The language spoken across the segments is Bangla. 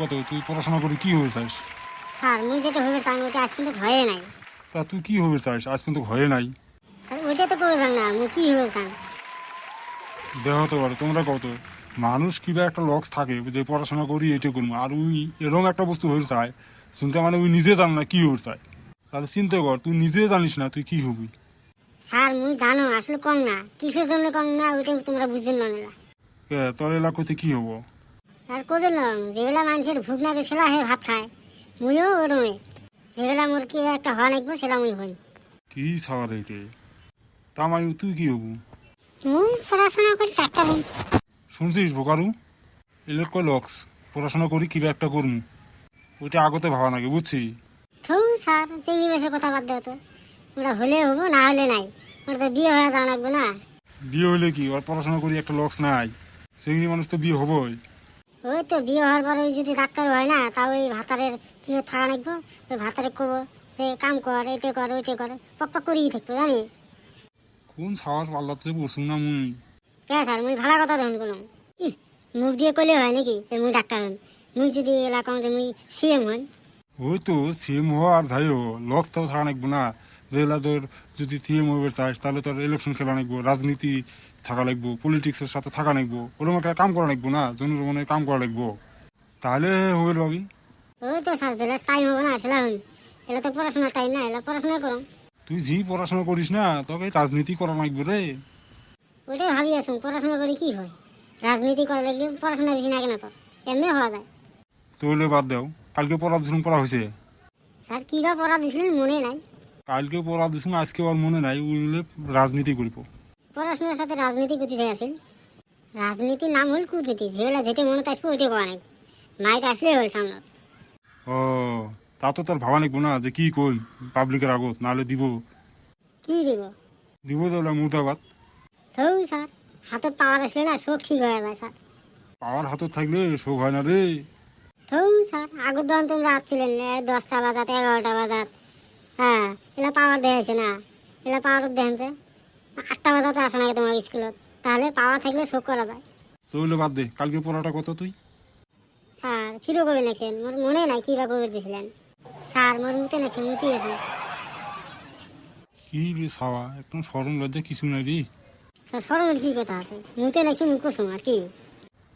কত? তুই পড়াশোনা করে কি হয়ে চাস স্যার মুই যেটা ওটা আজ কিন্তু ভয়ে নাই। তা তুই কি হবে চাস? আজ ঘরে নাই। স্যার ওইটা তো করবেন না মুই কি দেহ হতে পারে তোমরা কত মানুষ কিবা একটা লক্স থাকে যে পড়াশোনা করি এটা করব। আর ওই এরকম একটা বস্তু হয়ে চায় শুনতে মানে ওই নিজে জান না কি হয়ে চায় তাহলে চিন্তা কর তুই নিজে জানিস না তুই কি হবি। স্যার মুই জানো আসলে কম না। কিসের জন্য কম না ওইটা তোমরা বুঝবেন না তোর এলাকাতে কি হব? আর কবে লং যেবেলা মানুষের ভুক লাগে সেলা হে ভাত খায়। মুইও ওরমে যেবেলা মোর কি একটা হওয়া লাগবো সেটা মুই হই। কি ছাওয়া রে তা মানে তুই কি হবু? মুই পড়াশোনা করে ডাক্তার হই। শুনছিস বোকারু? এলেক লক্স পড়াশোনা করি কিবা একটা করমু। ওইটা আগতে ভাবা নাকি বুঝছি? থৌ স্যার চিংড়ি মাছের কথা বাদ দেও তো। ওরা হলে হব না হলে নাই। ওর তো বিয়ে হয়ে যাওয়া লাগবে না। বিয়ে হইলে কি? আর পড়াশোনা করি একটা লক্স নাই। সেগুলি মানুষ তো বিয়ে হবই। ওই তো বিয়ে হওয়ার পরে যদি ডাক্তার হয় না তা ওই ভাতারের কি থাকা লাগবো? ওই ভাতারে কব যে কাম কর এটা কর ওইটা কর পক পক করেই থাকব জানিস? কোন সাহস পাল্লাতে বসুন না মুই? কে স্যার মুই ভালো কথা ধরুন করলাম মুখ দিয়ে কইলে হয় নাকি যে মুই ডাক্তার হন মুই যদি এলাকা যে মুই সিএম হন ওই তো সিএম হো আর যাই হো লক্স তো থাকা নাকবো না। যেগুলা তোর যদি সিএম হইবে চাস তাহলে তোর ইলেকশন খেলা নাকবো রাজনীতি থাকা লাগবো পলিটিক্সের সাথে থাকা নাকবো ওরকম একটা কাম করা লাগবো না জনগণের কাম করা লাগবো। তাহলে হবে ভাবি ওই তো স্যার যেটা টাইম হবে না তো টাইম পড়াশোনা করুন তুই জি পড়াশোনা করিস না তোকে রাজনীতি করা লাগবে রে। ওইটাই ভাবি পড়াশোনা করে কি হয়? রাজনীতি করা লাগলে পড়াশোনা বেশি লাগে না তো এমনি হওয়া যায়। তাহলে বাদ দাও। কালকে পড়া দিছুন পড়া হয়েছে। স্যার কী বা পড়া দিছিলেন মনে নাই। কালকে পড়া দিছুন আজকে আর মনে নাই ওইগুলো রাজনীতি করব। পড়াশোনার সাথে রাজনীতি করতে আসেন রাজনীতির নাম হল কূটনীতি যেবেলা যেটা মনে আসবে ওইটা করা নাই মাইট আসলে হল সামনে। ও তা তো তোর ভাবা লাগবো না যে কি কই পাবলিকের আগত নাহলে দিব। কি দিব? দিব তাহলে মুর্দাবাদ। থৌ স্যার হাতত পাওয়ার আসলে না সব ঠিক হয়ে যায় স্যার। পাওয়ার হাতত থাকলে শোক হয় না রে। থৌ স্যার আগের দন তোমরা আসছিলেন এ দশটা বাজাত এগারোটা বাজাত। হ্যাঁ এলা পাওয়ার দেখেছে না। এলা পাওয়ার দেখেছে আটটা বাজাতে আসে নাকি তোমার স্কুলত। তাহলে পাওয়ার থাকলে শোক করা যায়। তাহলে বাদ দে কালকে পড়াটা কত তুই? স্যার ফিরো কবে নাকছেন মোর মনে নাই কী বা কবে দিয়েছিলেন স্যার মোর মুতে নাকছে মুতি আসুন কি রে সাওয়া একদম সরম লজ্জা কিছু নাই রে। স্যার সরমের কী কথা আছে? মুতে নাকছে মুখ আর কি?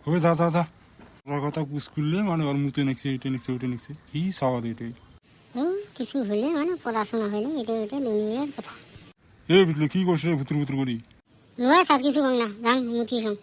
হয়ে যা যা যা। কথা পুষ করলে মানে ওর মুতে নেকছে এটা নেকছে ওটা নেকছে কি সাওয়া রে এটাই? তো কিছু হলে মানে পড়াশোনা হলে এটা ওইটা দুনিয়ার কথা। এ বুঝলে কি করছে রে ভুতুর ভুতুর করি? নয় স্যার কিছু কম না যান মুতি আসুন